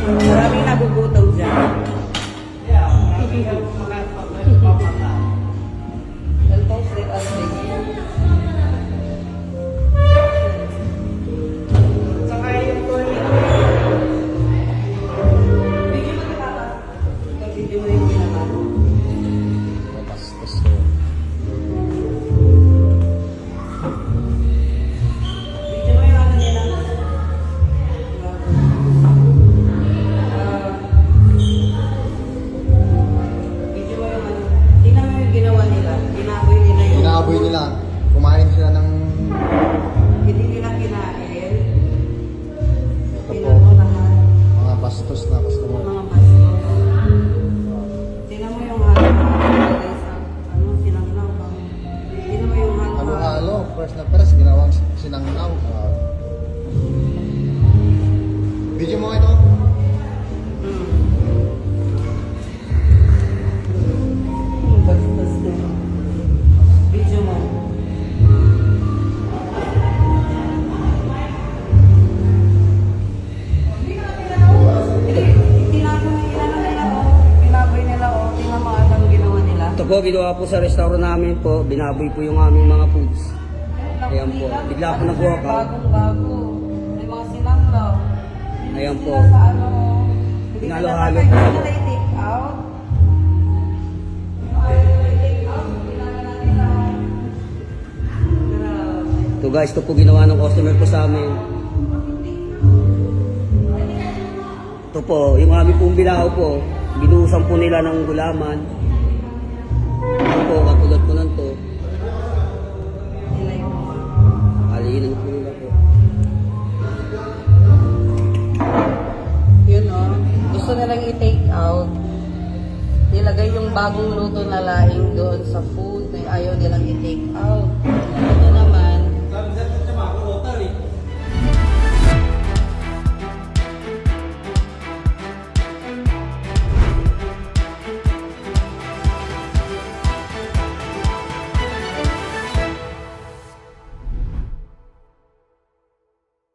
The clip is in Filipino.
Maraming nagugutom dyan. Welcome sila ng... Hindi nila kinain. Ito po. Tingnan mo lahat. Mga bastos na customer. Mga baso. Tingnan mo yung ano. nilagay sa Ano, sinanglaw pa. Tingnan mo yung ano. Halo-halo. First na first, ginawang sinanglaw. Ah. Po, ginawa po sa restaurant namin po. Binaboy po yung aming mga foods. Ayan po. Bigla po nag-walk out. Bagong bago. May mga sinanglaw. Ayan po. Sa ano, po. hindi nila i-take out. Ito guys, ito po ginawa ng customer po sa amin. Ito po, yung aming pong bilao po. Binuhusan po nila ng gulaman. Alinan po nila. Yun o. Gusto nilang i-take out. Nilagay yung bagong luto na laing doon sa food na ayaw nilang i-take out.